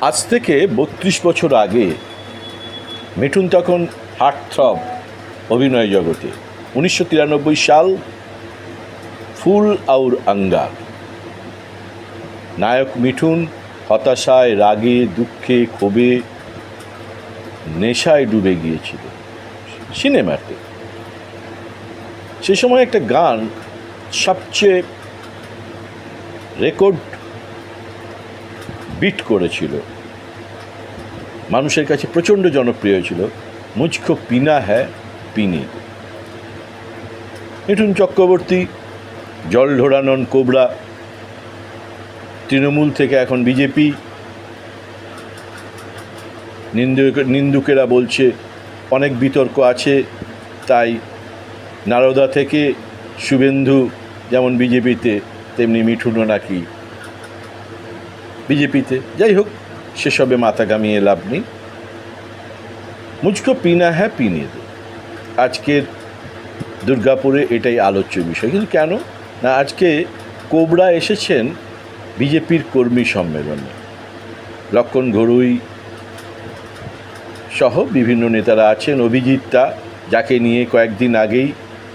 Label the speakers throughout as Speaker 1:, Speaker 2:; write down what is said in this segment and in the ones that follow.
Speaker 1: আজ থেকে বত্রিশ বছর আগে মিঠুন তখন হার্টথ্রব অভিনয় জগতে। উনিশশো তিরানব্বই সাল ফুল আউর আঙ্গার। নায়ক মিঠুন হতাশায়, রাগে, দুঃখে, ক্ষোভে, নেশায় ডুবে গিয়েছিল সিনেমাতে। সে সময় একটা গান সবচেয়ে রেকর্ড বিট করেছিল। মানুষের কাছে প্রচণ্ড জনপ্রিয় ছিল। মুঝকো পিনা হ্যায় পিনি। মিঠুন চক্রবর্তী, জল ঢোড়ানন কোবরা, তৃণমূল থেকে এখন বিজেপি। নিন্দুক নিন্দুকেরা বলছে, অনেক বিতর্ক আছে, তাই নারদা থেকে শুভেন্দু যেমন বিজেপিতে, তেমনি মিঠুনও নাকি বিজেপিতে। যাই হোক, সেসবে মাথা গামিয়ে লাভ নেই। মুঝকো পিনা হ্যাঁ পিনে দে। আজকের দুর্গাপুরে এটাই আলোচ্য বিষয়। কিন্তু কেন? না, আজকে কোবরা এসেছেন বিজেপির কর্মী সম্মেলনে। লক্ষণ ঘড়ুই সহ বিভিন্ন নেতারা আছেন। অভিজিৎটা যাকে নিয়ে কয়েকদিন আগেই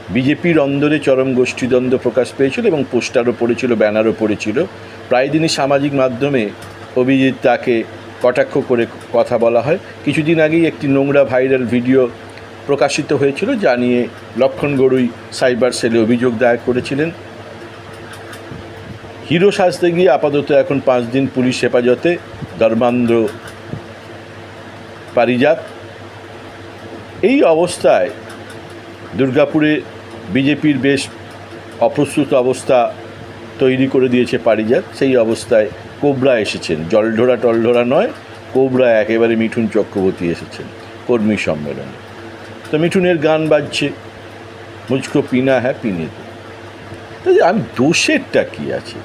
Speaker 1: বিজেপির অন্দরে চরম গোষ্ঠীদ্বন্দ্ব প্রকাশ পেয়েছিল এবং পোস্টারও পড়েছিল, ব্যানারও পড়েছিল। প্রায় দিনই সামাজিক মাধ্যমে অভিজিৎ তাকে কটাক্ষ করে কথা বলা হয়। কিছুদিন আগেই একটি নোংরা ভাইরাল ভিডিও প্রকাশিত হয়েছিল, যা নিয়ে লক্ষণ গড়ুই সাইবার সেলে অভিযোগ দায়ের করেছিলেন। হিরো সাজতে গিয়ে আপাতত এখন পাঁচ দিন পুলিশ হেফাজতে ধর্মান্ধ্র পারিজাত। এই অবস্থায় দুর্গাপুরে বিজেপির বেশ অপ্রস্তুত অবস্থা তৈরি করে দিয়েছে পারিজাত। সেই অবস্থায় কোবরা এসেছেন। জলঢোড়া টলঢোড়া নয়, কোবরা একেবারে মিঠুন চক্রবর্তী এসেছেন কর্মী সম্মেলনে। তো মিঠুনের গান বাজছে, মুঝকো পিনা হ্যাঁ পিনে তো। আমি দোষেরটা কী আছে?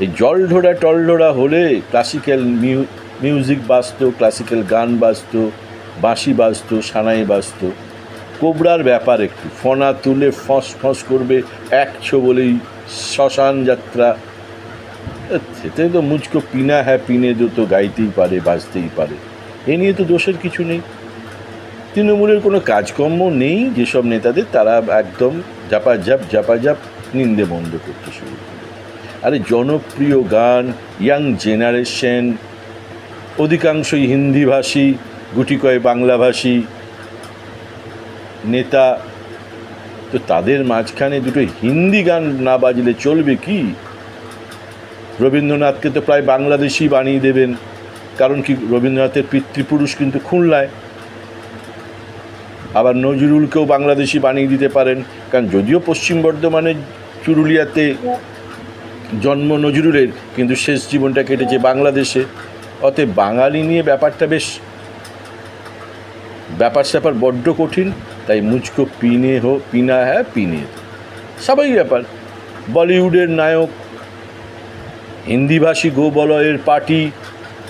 Speaker 1: এই জলঢোড়া টলঢোড়া হলে ক্লাসিক্যাল মিউ, মিউজিক বাজতো, ক্লাসিক্যাল গান বাজতো, বাঁশি বাজতো, সানাই বাজতো। কোবরার ব্যাপার একটু। ফনা তুলে ফস ফস করবে একছো বলেই শ্মশান যাত্রা। সেটাই তো মুচকো পিনা হ্যাঁ পিনে তো গাইতেই পারে, বাজতেই পারে। এ নিয়ে তো দোষের কিছু নেই। তৃণমূলের কোনো কাজকর্ম নেই, যেসব নেতাদের তারা একদম জাপাজাপ জাপাজাপ নিন্দে বন্ধ করতে শুরু করে আরে জনপ্রিয় গান, ইয়াং জেনারেশন, অধিকাংশই হিন্দিভাষী, গুটি কয় বাংলাভাষী নেতা, তো তাদের মাঝখানে দুটো হিন্দি গান না বাজলে চলবে কি? রবীন্দ্রনাথকে তো প্রায় বাংলাদেশি বানিয়ে দেবেন, কারণ কি রবীন্দ্রনাথের পিতৃপুরুষ কিন্তু খুলনায়। আবার নজরুলকেও বাংলাদেশি বানিয়ে দিতে পারেন, কারণ যদিও পশ্চিম বর্ধমানের চুরুলিয়াতে জন্ম নজরুলের, কিন্তু শেষ জীবনটা কেটেছে বাংলাদেশে। অতএব বাঙালি নিয়ে ব্যাপারটা বেশ ব্যাপার স্যাপার বড্ড কঠিন। তাই মুচকো পিনে হো, পিনা হ্যাঁ পিনে। স্বাভাবিক ব্যাপার, বলিউডের নায়ক হিন্দিভাষী গোবলয়ের পার্টি,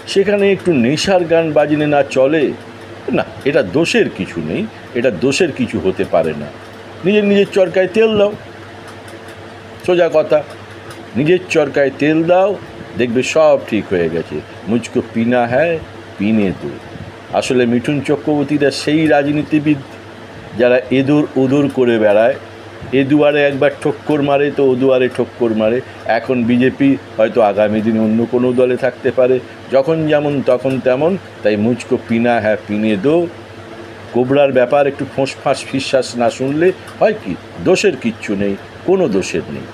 Speaker 1: সেখানে একটু নেশার গান বাজলে না চলে? না, এটা দোষের কিছু নেই, এটা দোষের কিছু হতে পারে না। নিজের নিজের চরকায় তেল দাও। সোজা কথা, নিজের চরকায় তেল দাও, দেখবে সব ঠিক হয়ে গেছে। মুচকো পিনা হ্যায় পিনে দো। আসলে মিঠুন চক্রবর্তীরা সেই রাজনীতিবিদ যারা এদুর উদুর করে বেড়ায় এ দুয়ারে একবার ঠক্কর মারে তো ও দুয়ারে ঠক্কর মারে। এখন বিজেপি হয়তো আগামী দিনে অন্য কোনো দলে থাকতে পারে। যখন যেমন তখন তেমন, তাই মুচকো পিনা হ্যাঁ পিনে দো। কোবরার ব্যাপার একটু ফোঁস ফাঁস ফিসফাস না শুনলে হয় কি? দোষের কিচ্ছু নেই, কোনো দোষের নেই।